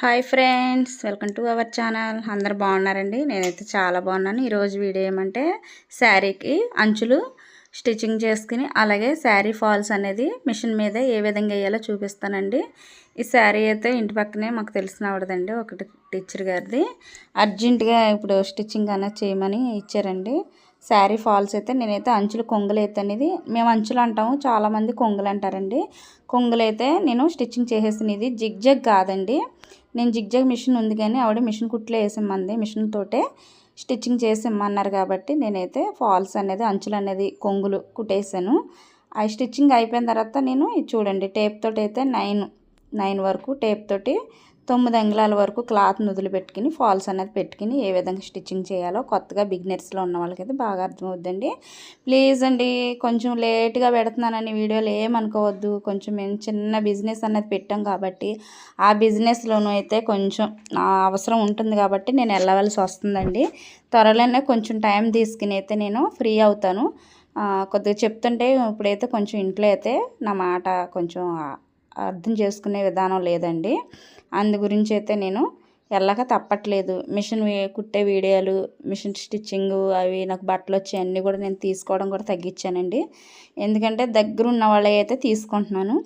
Hi friends welcome to our channel. అందరు బాగున్నారండి? నేనైతే చాలా బాగున్నాను. ఈరోజు వీడియో ఏమంటే శారీకి అంచులు స్టిచ్చింగ్ చేసుకుని అలాగే శారీ ఫాల్స్ అనేది మిషన్ మీద ఏ విధంగా వేయాలో చూపిస్తానండి. ఈ శారీ అయితే ఇంటి పక్కనే మాకు తెలిసిన ఆవిడదండి ఒకటి టీచర్ గారిది. అర్జెంటుగా ఇప్పుడు స్టిచ్చింగ్ అనేది చేయమని ఇచ్చారండి. శారీ ఫాల్స్ అయితే నేనైతే అంచులు కొంగులు అయితే అనేది మేము అంచులు అంటాము చాలామంది కొంగులు అంటారండి. కొంగులైతే అయితే నేను స్టిచ్చింగ్ చేసేసిన ఇది జిగ్ జగ్ కాదండి. నేను జిగ్జగ్ మిషన్ ఉంది కానీ ఆవిడ మిషన్ కుట్లో వేసిమ్మంది మిషన్ తోటే స్టిచ్చింగ్ చేసి ఇమ్మన్నారు కాబట్టి నేనైతే ఫాల్స్ అనేది అంచులు అనేది కొంగులు కుట్టేసాను. ఆ స్టిచ్చింగ్ అయిపోయిన తర్వాత నేను చూడండి టేప్ తోటి అయితే నైన్ నైన్ వరకు టేప్ తోటి తొమ్మిది అంగుళాల వరకు క్లాత్ నుదులు పెట్టుకుని ఫాల్స్ అనేది పెట్టుకుని ఏ విధంగా స్టిచ్చింగ్ చేయాలో కొత్తగా బిగినర్స్లో ఉన్న వాళ్ళకైతే బాగా అర్థమవుద్దండి. ప్లీజ్ అండి కొంచెం లేట్గా పెడుతున్నానని వీడియోలు ఏమనుకోవద్దు. కొంచెం మేము చిన్న బిజినెస్ అనేది పెట్టాం కాబట్టి ఆ బిజినెస్లోనూ అయితే కొంచెం అవసరం ఉంటుంది కాబట్టి నేను వెళ్ళవలసి వస్తుందండి. త్వరలోనే కొంచెం టైం తీసుకుని అయితే నేను ఫ్రీ అవుతాను. కొద్దిగా చెప్తుంటే ఇప్పుడైతే కొంచెం ఇంట్లో అయితే నా మాట కొంచెం అర్థం చేసుకునే విధానం లేదండి. అందు గురించి అయితే నేను వెళ్ళక తప్పట్లేదు. మిషన్ కుట్టే వీడియోలు మిషన్ స్టిచ్చింగ్ అవి నాకు బట్టలు వచ్చి అన్నీ కూడా నేను తీసుకోవడం కూడా తగ్గించానండి. ఎందుకంటే దగ్గర ఉన్న వాళ్ళే అయితే తీసుకుంటున్నాను.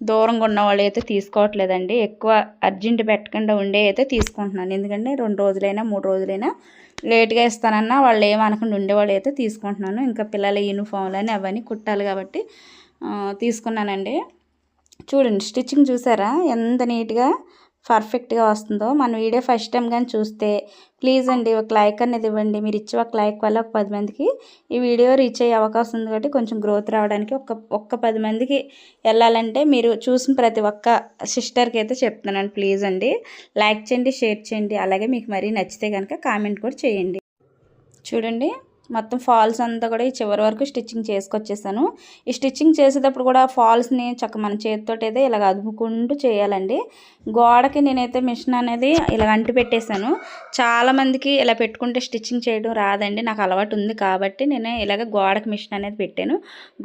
దూరంగా ఉన్న వాళ్ళు అయితే తీసుకోవట్లేదండి. ఎక్కువ అర్జెంట్ పెట్టకుండా ఉండే అయితే తీసుకుంటున్నాను. ఎందుకంటే రెండు రోజులైనా మూడు రోజులైనా లేట్గా ఇస్తానన్నా వాళ్ళు ఏమనకుండా ఉండేవాళ్ళు అయితే తీసుకుంటున్నాను. ఇంకా పిల్లల యూనిఫామ్లు అని అవన్నీ కుట్టాలి కాబట్టి తీసుకున్నానండి. చూడండి స్టిచ్చింగ్ చూసారా? ఎంత నీట్గా పర్ఫెక్ట్గా వస్తుందో. మన వీడియో ఫస్ట్ టైం కానీ చూస్తే ప్లీజ్ అండి ఒక లైక్ అనేది ఇవ్వండి. మీరు ఇచ్చే ఒక లైక్ వల్ల ఒక పది మందికి ఈ వీడియో రీచ్ అయ్యే అవకాశం ఉంది కాబట్టి కొంచెం గ్రోత్ రావడానికి ఒక ఒక్క పది మందికి వెళ్ళాలంటే మీరు చూసిన ప్రతి ఒక్క సిస్టర్కి అయితే చెప్తున్నాను. ప్లీజ్ అండి. లైక్ చేయండి షేర్ చేయండి. అలాగే మీకు మరీ నచ్చితే కనుక కామెంట్ కూడా చేయండి. చూడండి. మొత్తం ఫాల్స్ అంతా కూడా ఈ చివరి వరకు స్టిచ్చింగ్ చేసుకొచ్చేసాను. ఈ స్టిచ్చింగ్ చేసేటప్పుడు కూడా ఫాల్స్ని చక్క మన చేతితో అయితే ఇలాగ అదుపుకుంటూ చేయాలండి. గోడకి నేనైతే మిషన్ అనేది ఇలా అంటి పెట్టేశాను. చాలామందికి ఇలా పెట్టుకుంటే స్టిచ్చింగ్ చేయడం రాదండి నాకు అలవాటు ఉంది కాబట్టి నేను ఇలాగ గోడకి మిషన్ అనేది పెట్టాను.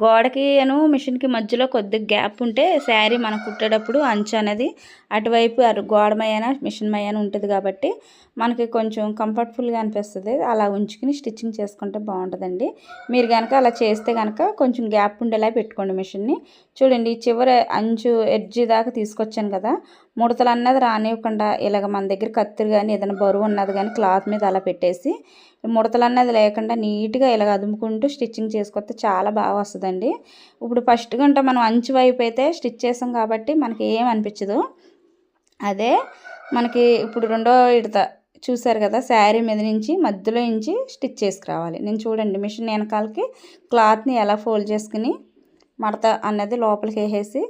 గోడకి అను మిషన్కి మధ్యలో కొద్దిగా గ్యాప్ ఉంటే శారీ మనం కుట్టేటప్పుడు అంచు అనేది అటువైపు గోడమయ్యానా మిషన్ మయ్యాన ఉంటుంది కాబట్టి మనకి కొంచెం కంఫర్టబుల్గా అనిపిస్తుంది. అలా ఉంచుకుని స్టిచ్చింగ్ చేసుకుంటాం బాగుంటుందండి. మీరు కనుక అలా చేస్తే కనుక కొంచెం గ్యాప్ ఉండేలా పెట్టుకోండి మిషన్ని. చూడండి చివరి అంచు ఎడ్జి దాకా తీసుకొచ్చాను కదా. ముడతలు అన్నది రానివ్వకుండా ఇలాగ మన దగ్గర కత్తిరి కానీ ఏదైనా బరువు ఉన్నది కానీ క్లాత్ మీద అలా పెట్టేసి ముడతలు అన్నది లేకుండా నీట్గా ఇలాగ అదుముకుంటూ స్టిచ్చింగ్ చేసుకొస్తే చాలా బాగా వస్తుందండి. ఇప్పుడు ఫస్ట్ గంట మనం అంచు వైపు అయితే స్టిచ్ చేసాం కాబట్టి మనకి ఏం అనిపించదు. అదే మనకి ఇప్పుడు రెండో ఇడత చూసారు కదా శారీ మీద నుంచి మధ్యలో నుంచి స్టిచ్ చేసుకురావాలి. నేను చూడండి మిషన్ వెనకాలకి క్లాత్ని ఎలా ఫోల్డ్ చేసుకుని మడత అన్నది లోపలికి వేసేసి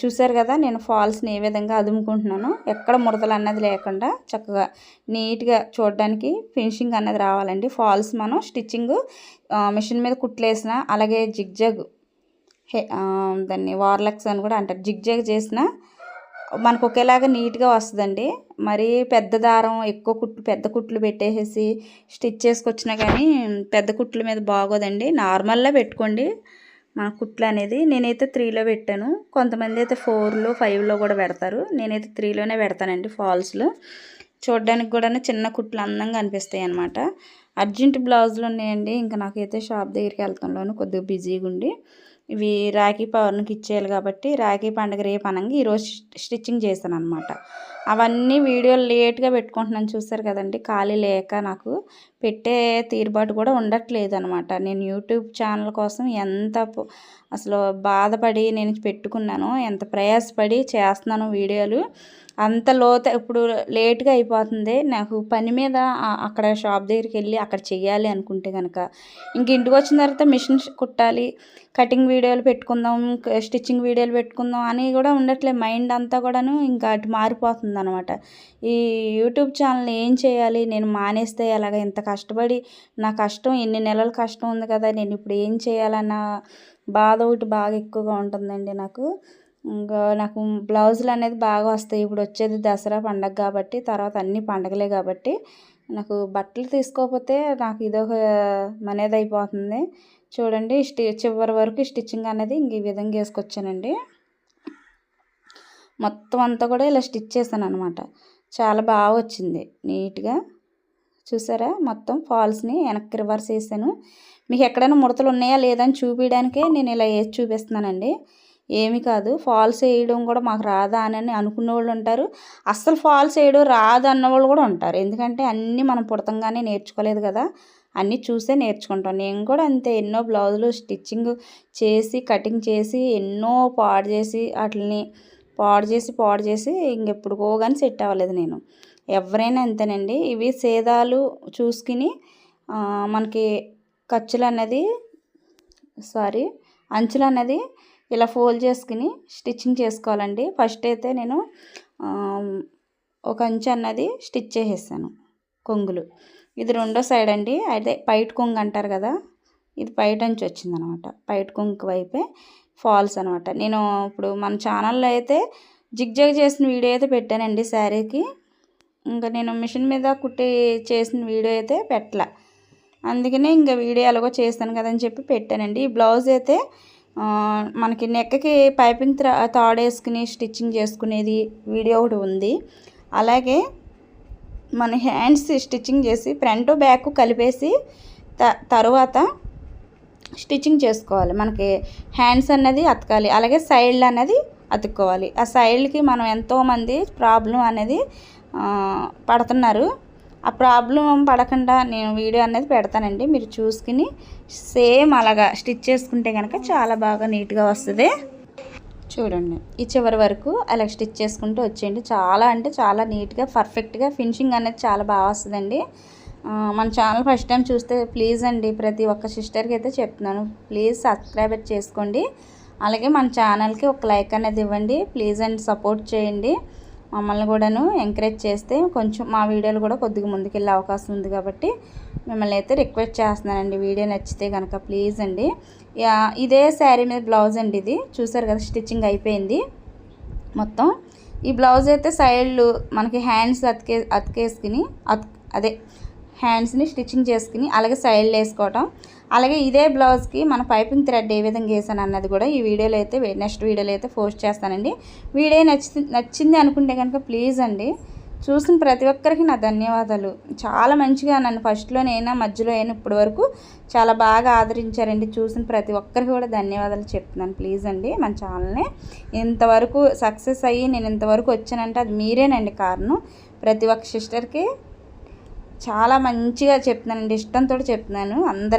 చూసారు కదా నేను ఫాల్స్ని ఏ విధంగా అదుముకుంటున్నాను ఎక్కడ ముడతలు అన్నది లేకుండా చక్కగా నీట్గా చూడడానికి ఫినిషింగ్ అన్నది రావాలండి. ఫాల్స్ మనం స్టిచ్చింగ్ మిషన్ మీద కుట్లేసిన అలాగే జిగ్జగ్ హే దాన్ని వార్లక్స్ అని కూడా అంటారు. జిగ్జగ్ చేసిన మనకు ఒకేలాగా నీట్గా వస్తుందండి. మరి పెద్ద దారం ఎక్కువ కుట్లు పెద్ద కుట్లు పెట్టేసేసి స్టిచ్ చేసుకొచ్చినా కానీ పెద్ద కుట్ల మీద బాగోదండి. నార్మల్గా పెట్టుకోండి. మన కుట్లు అనేది నేనైతే త్రీలో పెట్టాను. కొంతమంది అయితే ఫోర్లో ఫైవ్లో కూడా పెడతారు. నేనైతే త్రీలోనే పెడతానండి ఫాల్స్లో. చూడడానికి కూడా చిన్న కుట్లు అందంగా అనిపిస్తాయి అనమాట అర్జెంట్ బ్లౌజులు ఉన్నాయండి. ఇంకా నాకైతే షాప్ దగ్గరికి వెళ్తాను కొద్దిగా బిజీగా ఉండి ఇవి రాఖీ పౌర్ణమికి ఇచ్చేయాలి కాబట్టి రాఖీ పండుగ రేపు అనగా ఈరోజు స్టిచ్చింగ్ చేశాను అనమాట అవన్నీ వీడియోలు లేట్గా పెట్టుకుంటున్నాను చూసారు కదండి. ఖాళీ లేక నాకు పెట్టే తీరుబాటు కూడా ఉండట్లేదు అనమాట నేను యూట్యూబ్ ఛానల్ కోసం ఎంత అసలు బాధపడి నేను పెట్టుకున్నాను ఎంత ప్రయాసపడి చేస్తున్నాను వీడియోలు అంత లోత ఇప్పుడు లేట్గా అయిపోతుంది నాకు పని మీద అక్కడ షాప్ దగ్గరికి వెళ్ళి అక్కడ చేయాలి అనుకుంటే కనుక ఇంక ఇంటికి వచ్చిన తర్వాత మిషన్ కుట్టాలి కటింగ్ వీడియోలు పెట్టుకుందాం స్టిచ్చింగ్ వీడియోలు పెట్టుకుందాం అని కూడా ఉండట్లే. మైండ్ అంతా కూడాను ఇంకా అటు మారిపోతుంది అనమాట ఈ యూట్యూబ్ ఛానల్ ఏం చేయాలి? నేను మానేస్తే అలాగ ఇంత కష్టపడి నా కష్టం ఎన్ని నెలల కష్టం ఉంది కదా నేను ఇప్పుడు ఏం చేయాలన్న బాధ ఒకటి బాగా ఎక్కువగా ఉంటుందండి నాకు. ఇంకా నాకు బ్లౌజులు అనేది బాగా వస్తాయి. ఇప్పుడు వచ్చేది దసరా పండగ కాబట్టి తర్వాత అన్ని పండగలే కాబట్టి నాకు బట్టలు తీసుకోకపోతే నాకు ఇదొక మనేది అయిపోతుంది. చూడండి స్టి చివరి వరకు స్టిచ్చింగ్ అనేది ఇంక ఈ విధంగా వేసుకొచ్చానండి. మొత్తం అంతా కూడా ఇలా స్టిచ్ చేశాను అనమాట చాలా బాగా వచ్చింది నీట్గా. చూసారా? మొత్తం ఫాల్స్ని వెనక్కి రివర్స్ వేసాను. మీకు ఎక్కడైనా ముడతలు ఉన్నాయా? లేదని చూపించడానికే నేను ఇలా వేసి చూపిస్తున్నానండి. ఏమి కాదు. ఫాల్స్ వేయడం కూడా మాకు రాదా అని అనుకునే వాళ్ళు ఉంటారు. అస్సలు ఫాల్స్ వేయడం రాదు అన్న వాళ్ళు కూడా ఉంటారు. ఎందుకంటే అన్నీ మనం పుడతంగానే నేర్చుకోలేదు కదా. అన్నీ చూసే నేర్చుకుంటాం. నేను కూడా అంతే. ఎన్నో బ్లౌజులు స్టిచ్చింగ్ చేసి కటింగ్ చేసి ఎన్నో పాడు చేసి వాటిని పాడు చేసి పాడు చేసి ఇంకెప్పుడుకో కానీ సెట్ అవ్వలేదు నేను. ఎవరైనా అంతేనండి. ఇవి సేదాలు చూసుకుని మనకి ఖర్చులు అన్నది సారీ అంచులు అన్నది ఇలా ఫోల్డ్ చేసుకుని స్టిచ్చింగ్ చేసుకోవాలండి. ఫస్ట్ అయితే నేను ఒక అంచు అన్నది స్టిచ్ చేసేసాను కొంగులు. ఇది రెండో సైడ్ అండి. అయితే పైట్ కొంగు అంటారు కదా ఇది పైట అంచు వచ్చిందనమాట. పైట్ కొంగు వైపే ఫాల్స్ అనమాట. నేను ఇప్పుడు మన ఛానల్లో అయితే జిగ్జాగ్ చేసిన వీడియో అయితే పెట్టానండి శారీకి. ఇంకా నేను మిషన్ మీద కుట్టి చేసిన వీడియో అయితే పెట్టలే. అందుకనే ఇంకా వీడియో ఎలాగో చేస్తాను కదని చెప్పి పెట్టానండి. ఈ బ్లౌజ్ అయితే మనకి నెక్కకి పైపింగ్ తాడేసుకుని స్టిచ్చింగ్ చేసుకునేది వీడియో ఒకటి ఉంది. అలాగే మన హ్యాండ్స్ స్టిచ్చింగ్ చేసి ఫ్రంట్ బ్యాక్ కలిపేసి త తర్వాత స్టిచ్చింగ్ చేసుకోవాలి. మనకి హ్యాండ్స్ అన్నది అతకాలి అలాగే సైడ్ అనేది అతుక్కోవాలి. ఆ సైడ్కి మనం ఎంతోమంది ప్రాబ్లం అనేది పడుతున్నారు. ఆ ప్రాబ్లం పడకుండా నేను వీడియో అనేది పెడతానండి. మీరు చూసుకుని సేమ్ అలాగా స్టిచ్ చేసుకుంటే కనుక చాలా బాగా నీట్గా వస్తుంది. చూడండి ఈ చివరి వరకు అలా స్టిచ్ చేసుకుంటూ వచ్చేయండి. చాలా అంటే చాలా నీట్గా పర్ఫెక్ట్గా ఫినిషింగ్ అనేది చాలా బాగా వస్తుందండి. మన ఛానల్ ఫస్ట్ టైం చూస్తే ప్లీజ్ అండి ప్రతి ఒక్క సిస్టర్కి అయితే చెప్తున్నాను. ప్లీజ్ సబ్స్క్రైబ్ చేసుకోండి. అలాగే మన ఛానల్కి ఒక లైక్ అనేది ఇవ్వండి. ప్లీజ్ అండ్ సపోర్ట్ చేయండి. మమ్మల్ని కూడాను ఎంకరేజ్ చేస్తే కొంచెం మా వీడియోలు కూడా కొద్దిగా ముందుకెళ్ళే అవకాశం ఉంది కాబట్టి మిమ్మల్ని అయితే రిక్వెస్ట్ చేస్తున్నానండి. వీడియో నచ్చితే కనుక ప్లీజ్ అండి. ఇదే శారీ మీద బ్లౌజ్ అండి ఇది. చూసారు కదా స్టిచ్చింగ్ అయిపోయింది. మొత్తం ఈ బ్లౌజ్ అయితే సైడ్లు మనకి హ్యాండ్స్ అతికే అతికేసుకుని అదే హ్యాండ్స్ని స్టిచ్చింగ్ చేసుకుని అలాగే సైడ్లు వేసుకోవటం. అలాగే ఇదే బ్లౌజ్కి మన పైపింగ్ థ్రెడ్ ఏ విధంగా వేసాను అన్నది కూడా ఈ వీడియోలో అయితే నెక్స్ట్ వీడియోలో అయితే పోస్ట్ చేస్తానండి. వీడియో నచ్చి నచ్చింది అనుకుంటే కనుక ప్లీజ్ అండి. చూసిన ప్రతి ఒక్కరికి నా ధన్యవాదాలు. చాలా మంచిగా నన్ను ఫస్ట్లోనైనా మధ్యలో అయినా ఇప్పటి వరకు చాలా బాగా ఆదరించారండి. చూసిన ప్రతి ఒక్కరికి కూడా ధన్యవాదాలు చెప్తున్నాను. ప్లీజ్ అండి మన ఛానల్ని. ఇంతవరకు సక్సెస్ అయ్యి నేను ఇంతవరకు వచ్చానంటే అది మీరేనండి కారణం. ప్రతి ఒక్క సిస్టర్కి చాలా మంచిగా చెప్తున్నానండి. ఇష్టంతో చెప్తున్నాను. అందరికీ